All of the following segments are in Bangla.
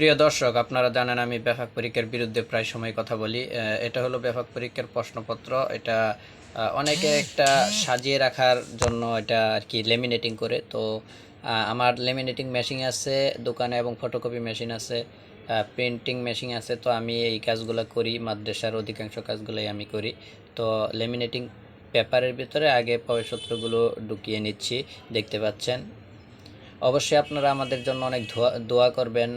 প্রিয় দর্শক, আপনারা জানেন আমি ব্যাপক পরীক্ষার বিরুদ্ধে প্রায় সময় কথা বলি। এটা হলো ব্যাপক পরীক্ষার প্রশ্নপত্র। এটা অনেকে একটা সাজিয়ে রাখার জন্য এটা আর কি লেমিনেটিং করে। তো আমার লেমিনেটিং মেশিন আছে, দোকানে এবং ফটোকপি মেশিন আছে প্রিন্টিং মেশিন আছে। তো আমি এই কাজগুলো করি, মাদ্রাসার অধিকাংশ কাজগুলোই আমি করি। তো লেমিনেটিং পেপারের ভিতরে আগে প্রবেশপত্রগুলো ঢুকিয়ে নিচ্ছি, দেখতে পাচ্ছেন। অবশ্যই আপনারা আমাদের জন্য অনেক ধোয়া, দোয়া করবেন।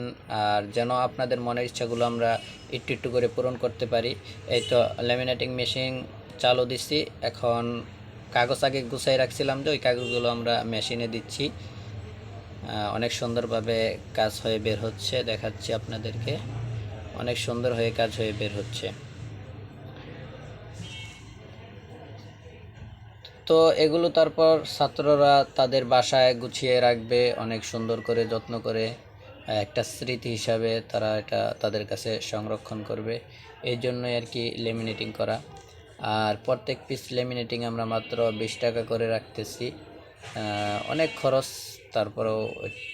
আর যেন আপনাদের মনের ইচ্ছাগুলো আমরা একটু একটু করে পূরণ করতে পারি। এই তো ল্যামিনেটিং মেশিন চালু দিচ্ছি এখন কাগজ আগে গুছাই রাখছিলাম যে ওই কাগজগুলো আমরা মেশিনে দিচ্ছি। অনেক সুন্দরভাবে কাজ হয়ে বের হচ্ছে, দেখাচ্ছি আপনাদেরকে। অনেক সুন্দর হয়ে কাজ হয়ে বের হচ্ছে। তো এগুলো তারপর ছাত্ররা তাদের বাসায় গুছিয়ে রাখবে, অনেক সুন্দর করে, যত্ন করে, একটা স্মৃতি হিসাবে তারা এটা তাদের কাছে সংরক্ষণ করবে। এই জন্যই আর কি লেমিনেটিং করা। আর প্রত্যেক পিস লেমিনেটিং আমরা মাত্র বিশ টাকা করে রাখতেছি। অনেক খরচ, তারপরেও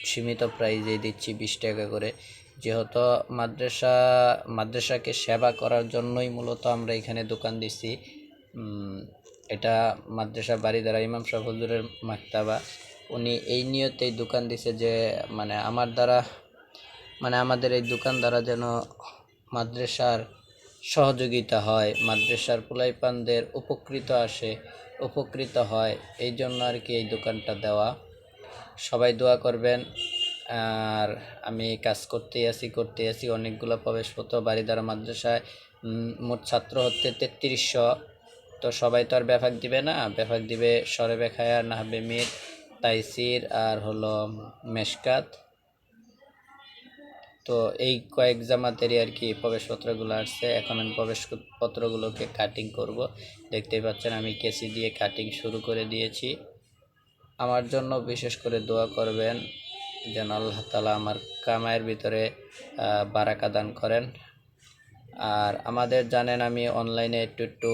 সীমিত প্রাইজে দিচ্ছি বিশ টাকা করে। যেহেতু মাদ্রাসা, মাদ্রাসাকে সেবা করার জন্যই মূলত আমরা এখানে দোকান দিচ্ছি এটা মাদ্রাসা বাড়ি দ্বারা ইমাম সাহেব হুজুরের মাক্তাবা। উনি এই নিয়তেই দোকান দিছে যে মানে আমার দ্বারা মানে আমাদের এই দোকান দ্বারা যেন মাদ্রাসার সহযোগিতা হয়, মাদ্রাসার পুলাইপানদের উপকৃত আসে, উপকৃত হয়, এই জন্য আর কি এই দোকানটা দেওয়া। সবাই দোয়া করবেন। আর আমি কাজ করতেই আছি করতেই আছি। অনেকগুলো প্রবেশপত্র বাড়িদারা মাদ্রাসায়। মোট ছাত্র হচ্ছে তেত্রিশশো। তো সবাই তো আর ব্যাপাক দিবে না। ব্যাপাক দিবে সরে বেখায়া নাহবে মির, তাইসির আর হলো মেশকাত। তো এই কয়েক জামাতেরই আর কি প্রবেশপত্রগুলো আসছে। এখন আমি প্রবেশপত্রগুলোকে কাটিং করব। দেখতেই পাচ্ছেন আমি কেসি দিয়ে কাটিং শুরু করে দিয়েছি। আমার জন্য বিশেষ করে দোয়া করবেন যেন আল্লাহ তালা আমার কামায়ের ভিতরে বারাকা দান করেন। আর আমাদের জানেন আমি অনলাইনে একটু একটু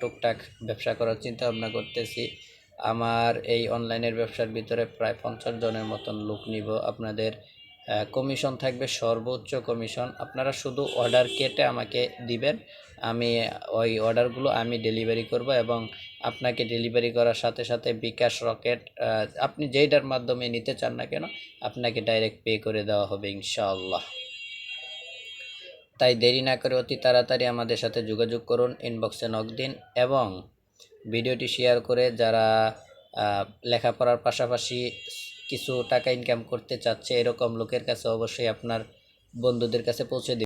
টুকটাক ব্যবসা করার চিন্তা ভাবনা করতেছি। আমার এই অনলাইনের ব্যবসার ভিতরে প্রায় পঞ্চাশ জনের মতন লোক নিব। আপনাদের কমিশন থাকবে সর্বোচ্চ কমিশন আপনারা শুধু অর্ডার কেটে আমাকে দিবেন। আমি ওই অর্ডারগুলো আমি ডেলিভারি করব এবং আপনাকে ডেলিভারি করার সাথে সাথে বিকাশ রকেট আপনি যেইটার মাধ্যমে নিতে চান না কেন, আপনাকে ডাইরেক্ট পে করে দেওয়া হবে ইনশাআল্লাহ। তাই দেরি না করে অতি তাড়াতাড়ি আমাদের সাথে যোগাযোগ করুন ইনবক্সে নক দিন এবং ভিডিওটি শেয়ার করে যারা লেখাপড়ার পাশাপাশি কিছু টাকা ইনকাম করতে চাচ্ছে, এরকম লোকের কাছে অবশ্যই আপনার বন্ধুদের কাছে পৌঁছে দিন।